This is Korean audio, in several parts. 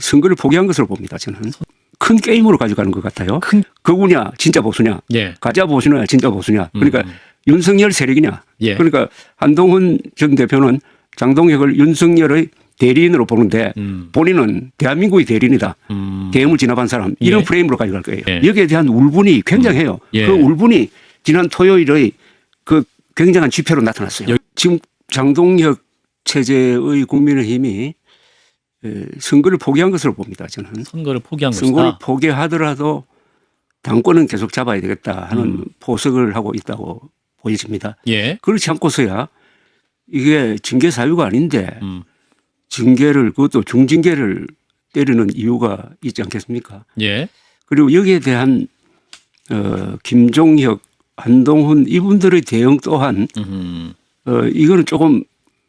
선거를 포기한 것으로 봅니다. 저는 큰 게임으로 가져가는 것 같아요. 큰- 거구냐 진짜 보수냐 예. 가짜 보수냐 진짜 보수냐 그러니까 음. 윤석열 세력이냐 예. 그러니까 한동훈 전 대표는 장동혁을 윤석열의 대리인으로 보는데 음. 본인은 대한민국의 대리인이다. 음. 계엄을 진압한 사람 이런 예. 프레임으로 가져갈 거예요. 예. 여기에 대한 울분이 굉장해요. 예. 그 울분이 지난 토요일의 그 굉장한 집회로 나타났어요. 여- 지금 장동혁 체제의 국민의힘이 에, 선거를 포기한 것으로 봅니다. 저는 선거를 포기한 선거를 것이다. 포기하더라도 당권은 계속 잡아야 되겠다 하는 음. 포석을 하고 있다고 보여집니다. 예. 그렇지 않고서야 이게 징계 사유가 아닌데 음. 징계를 그것도 중징계를 때리는 이유가 있지 않겠습니까? 예. 그리고 여기에 대한 어, 김종혁, 한동훈 이분들의 대응 또한 음. 어, 이거는 조금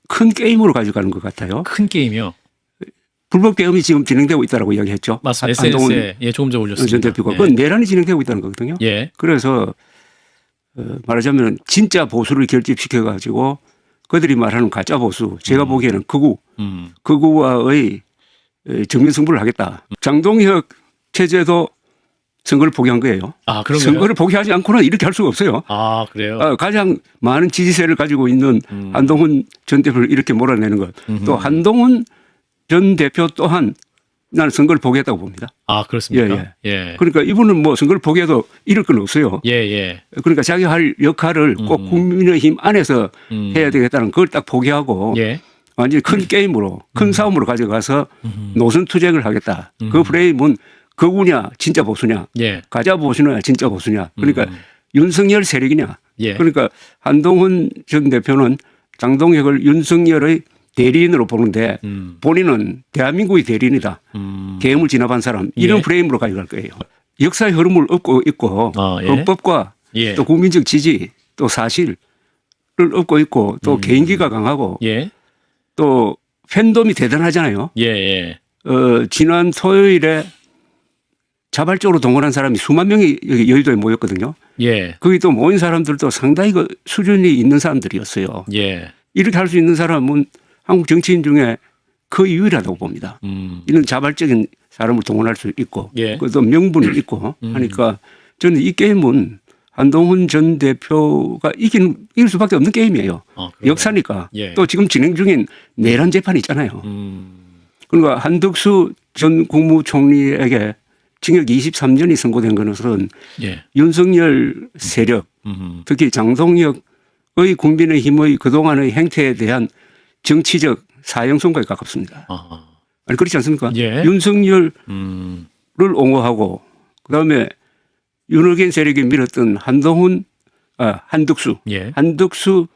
큰 게임으로 가져가는 것 같아요. 큰 게임이요. 불법 계엄이 지금 진행되고 있다라고 이야기했죠. 맞습니다. 한- 한동훈 SNS에 예, 조금 전에 올렸습니다. 전 대표가 예. 그건 내란이 진행되고 있다는 거거든요. 예. 그래서 어, 말하자면 진짜 보수를 결집시켜 가지고 그들이 말하는 가짜 보수 제가 보기에는 극우 음. 극우와의 에, 정면 승부를 하겠다. 장동혁 체제도 선거를 포기한 거예요. 아, 그런가요? 선거를 포기하지 않고는 이렇게 할 수가 없어요. 아, 그래요. 아, 가장 많은 지지세를 가지고 있는 음. 한동훈 전 대표를 이렇게 몰아내는 것. 음흠. 또 한동훈 전 대표 또한 나는 선거를 포기했다고 봅니다. 아, 그렇습니까? 예. 그러니까 이분은 뭐 선거를 포기해도 잃을 건 없어요. 예, 예. 그러니까 자기 할 역할을 꼭 음. 국민의힘 안에서 음. 해야 되겠다는 그걸 딱 포기하고 예. 완전히 큰 게임으로 큰 싸움으로 가져가서 음. 노선 투쟁을 하겠다. 음. 그 프레임은 거구냐 진짜 보수냐 예. 가짜 보수냐 진짜 보수냐 그러니까 음. 윤석열 세력이냐 예. 그러니까 한동훈 전 대표는 장동혁을 윤석열의 대리인으로 보는데 음. 본인은 대한민국의 대리인이다. 음. 계엄을 진압한 사람 이런 예. 프레임으로 가져갈 거예요. 역사의 흐름을 얻고 있고 아, 예. 헌법과 예. 또 국민적 지지 또 사실을 얻고 있고 또 음. 개인기가 강하고 예. 또 팬덤이 대단하잖아요. 예, 예. 어, 지난 토요일에 자발적으로 동원한 사람이 수만 명이 여기 여의도에 모였거든요. 예. 거기 또 모인 사람들도 상당히 그 수준이 있는 사람들이었어요. 예. 이렇게 할 수 있는 사람은 한국 정치인 중에 거의 유일하다고 봅니다. 음. 이런 자발적인 사람을 동원할 수 있고 예. 그것도 명분이 있고 음. 하니까 저는 이 게임은 한동훈 전 대표가 이기는 이길 수밖에 없는 게임이에요. 아? 역사니까 예. 또 지금 진행 중인 내란 재판이 있잖아요. 음. 그러니까 한덕수 전 국무총리에게 징역 23년이 선고된 것은 예. 윤석열 세력 음. 특히 장동혁의 국민의힘의 그동안의 행태에 대한 정치적 사형선고에 가깝습니다. 아. 아니 그렇지 않습니까? 예. 윤석열을 음. 옹호하고 그다음에 윤호겐 세력이 밀었던 한동훈 아, 한덕수 예. 한덕수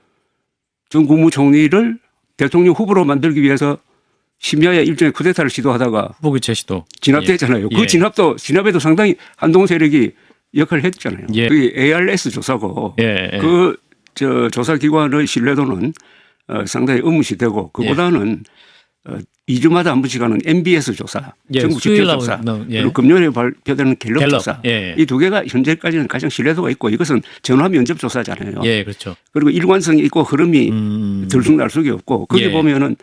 전 국무총리를 대통령 후보로 만들기 위해서 심야에 일종의 쿠데타를 시도하다가 후보 교체 시도. 진압됐잖아요. 예. 그 진압도 진압에도 상당히 한동훈 세력이 역할을 했잖아요. 예. 그게 ARS 조사고 예. 예. 그저 조사 기관의 신뢰도는 어, 상당히 의무시되고 그보다는 어, 2주마다 한 번씩 하는 MBS 조사, 예, 전국 집계 조사, 나오는, 예. 그리고 금요일에 발표되는 갤럽, 갤럽. 조사 예. 이 두 개가 현재까지는 가장 신뢰도가 있고 이것은 전화 면접 조사잖아요. 예, 그렇죠. 그리고 일관성이 있고 흐름이 음. 들쑥날쑥이 없고 거기 예. 보면은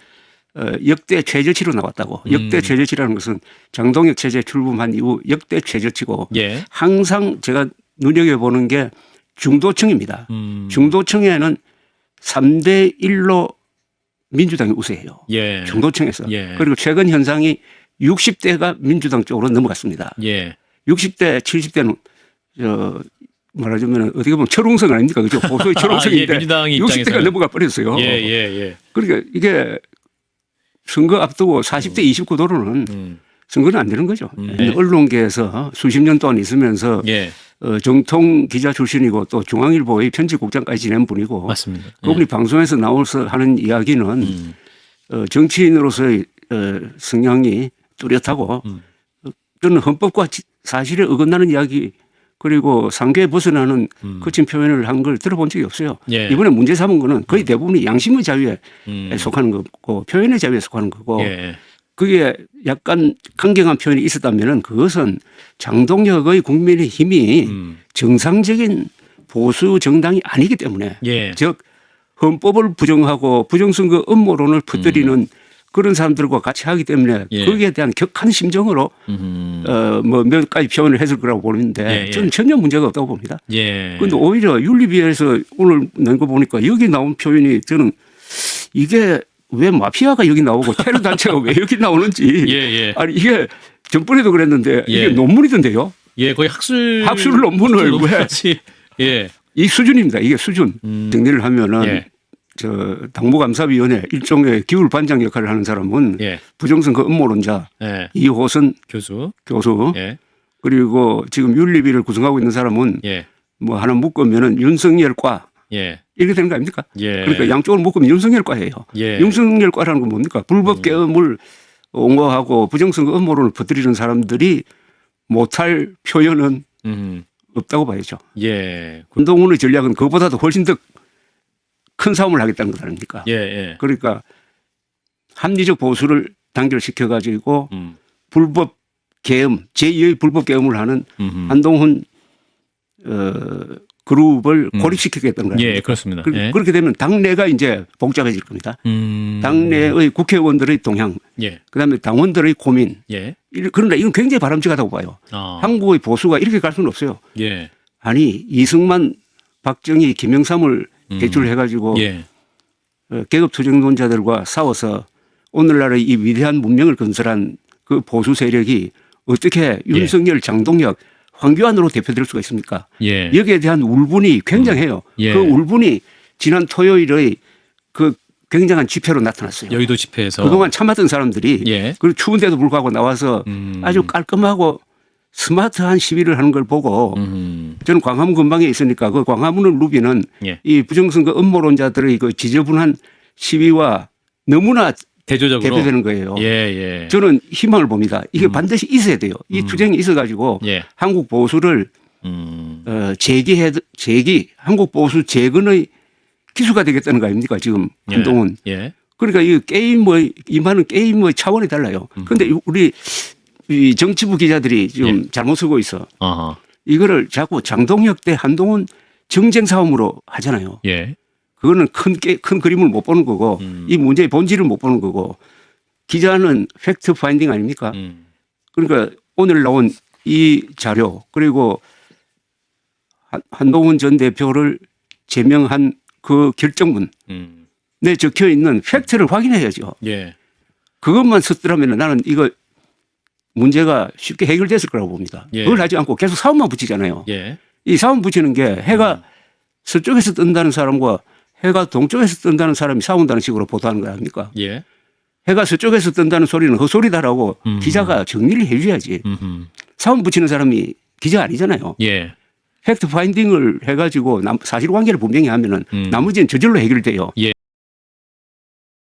어, 역대 최저치로 나왔다고. 역대 음. 최저치라는 것은 장동혁 체제 출범한 이후 역대 최저치고 예. 항상 제가 눈여겨보는 게 중도층입니다. 음. 중도층에는 3대 1로 민주당이 우세해요. 예. 중도층에서. 예. 그리고 최근 현상이 60대가 민주당 쪽으로 넘어갔습니다. 예. 60대, 70대는 저 말하자면 어떻게 보면 철옹성 아닙니까? 그죠? 보수의 철옹성인데 예, 민주당 60대가 입장에서는. 넘어가 버렸어요. 예, 예, 예. 그러니까 이게 선거 앞두고 40대 29도로는 음. 선거는 안 되는 거죠. 음. 언론계에서 수십 년 동안 있으면서 예. 어, 정통 기자 출신이고 또 중앙일보의 편집국장까지 지낸 분이고 맞습니다. 그분이 방송에서 나와서 하는 이야기는 음. 어, 정치인으로서의 어, 성향이 뚜렷하고 음. 어, 저는 헌법과 지- 사실에 어긋나는 이야기 그리고 상계에 벗어나는 음. 거친 표현을 한 걸 들어본 적이 없어요. 예. 이번에 문제 삼은 거는 거의 대부분이 양심의 자유에 음. 속하는 거고 표현의 자유에 속하는 거고 예. 그게 약간 강경한 표현이 있었다면은 그것은 장동혁의 국민의 힘이 음. 정상적인 보수 정당이 아니기 때문에 예. 즉 헌법을 부정하고 부정선거 음모론을 퍼뜨리는 그런 사람들과 같이 하기 때문에 예. 거기에 대한 격한 심정으로 음. 어뭐 몇 가지 표현을 했을 거라고 보는데 예, 예. 저는 전혀 문제가 없다고 봅니다. 예. 그런데 오히려 윤리비에서 오늘 낸 거 보니까 여기 나온 표현이 저는 이게 왜 마피아가 여기 나오고 테러 단체가 왜 여기 나오는지 예, 예. 아니 이게 전번에도 그랬는데 예. 이게 논문이던데요. 예, 거의 학술 학술 논문을 왜- 예. 이 수준입니다. 이게 수준. 음. 정리를 하면은 예. 저 당무감사위원회 일종의 기울 반장 역할을 하는 사람은 예. 부정선거 음모론자 예. 이호선 교수. 교수 예. 그리고 지금 윤리비를 구성하고 있는 사람은 예. 뭐 하나 묶으면은 윤석열과 예. 이렇게 되는 거 아닙니까? 예. 그러니까 양쪽을 묶으면 윤석열과예요. 예. 윤석열과라는 건 뭡니까? 불법 계엄을 옹호하고 부정선거 음모론을 퍼뜨리는 사람들이 못할 표현은 음. 없다고 봐야죠. 예. 한동훈의 전략은 그보다도 훨씬 더 큰 싸움을 하겠다는 것 아닙니까? 예, 예. 그러니까 합리적 보수를 단결시켜 가지고 음. 불법 계엄 제2의 불법 계엄을 하는 음. 한동훈 어, 그룹을 음. 고립시키겠다는 거예요. 예, 그렇습니다. 그, 예. 렇게 되면 당내가 이제 복잡해질 겁니다. 음. 당내의 국회의원들의 동향, 예. 그다음에 당원들의 고민. 예. 이- 그런데 이건 굉장히 바람직하다고 봐요. 아. 한국의 보수가 이렇게 갈 수는 없어요. 예. 아니 이승만, 박정희, 김영삼을 음. 대출해가지고 예. 어, 계급 투쟁론자들과 싸워서 오늘날의 이 위대한 문명을 건설한 그 보수 세력이 어떻게 윤석열, 장동혁, 황교안으로 대표될 수가 있습니까? 예. 여기에 대한 울분이 굉장해요. 예. 그 울분이 지난 토요일의 그 굉장한 집회로 나타났어요. 여의도 집회에서 그동안 참았던 사람들이 예. 그 추운데도 불구하고 나와서 음. 아주 깔끔하고 스마트한 시위를 하는 걸 보고 음. 저는 광화문 근방에 있으니까 그 광화문을 누비는 예. 이 부정선거 음모론자들의 그 지저분한 시위와 너무나 대조적으로 대표되는 거예요. 예, 예. 저는 희망을 봅니다. 이게 반드시 있어야 돼요. 이 투쟁이 있어가지고 예. 한국 보수를 음. 어, 재기해 재기 한국 보수 재건의 기수가 되겠다는 거 아닙니까 지금 예. 한동훈. 예. 그러니까 이 게임의 임하는 게임의 차원이 달라요. 음. 그런데 우리 이 정치부 기자들이 지금 예. 잘못 쓰고 있어. 아하. 이거를 자꾸 장동혁 대 한동훈 정쟁 싸움으로 하잖아요. 예. 그거는 큰, 게, 큰 그림을 못 보는 거고 음. 이 문제의 본질을 못 보는 거고 기자는 팩트 파인딩 아닙니까? 음. 그러니까 오늘 나온 이 자료 그리고 한- 한동훈 전 대표를 제명한 그 결정문에 음. 적혀 있는 팩트를 확인해야죠. 예. 그것만 썼더라면 나는 이거 문제가 쉽게 해결됐을 거라고 봅니다. 예. 그걸 하지 않고 계속 사업만 붙이잖아요. 예. 이 사업 붙이는 게 해가 서쪽에서 뜬다는 사람과 해가 동쪽에서 뜬다는 사람이 싸운다는 식으로 보도하는 거 아닙니까? 예. 해가 서쪽에서 뜬다는 소리는 헛소리다라고 음. 기자가 정리를 해줘야지. 음. 사업 붙이는 사람이 기자 아니잖아요. 예. 팩트 파인딩을 해가지고 남- 사실관계를 분명히 하면은 음. 나머지는 저절로 해결돼요. 예.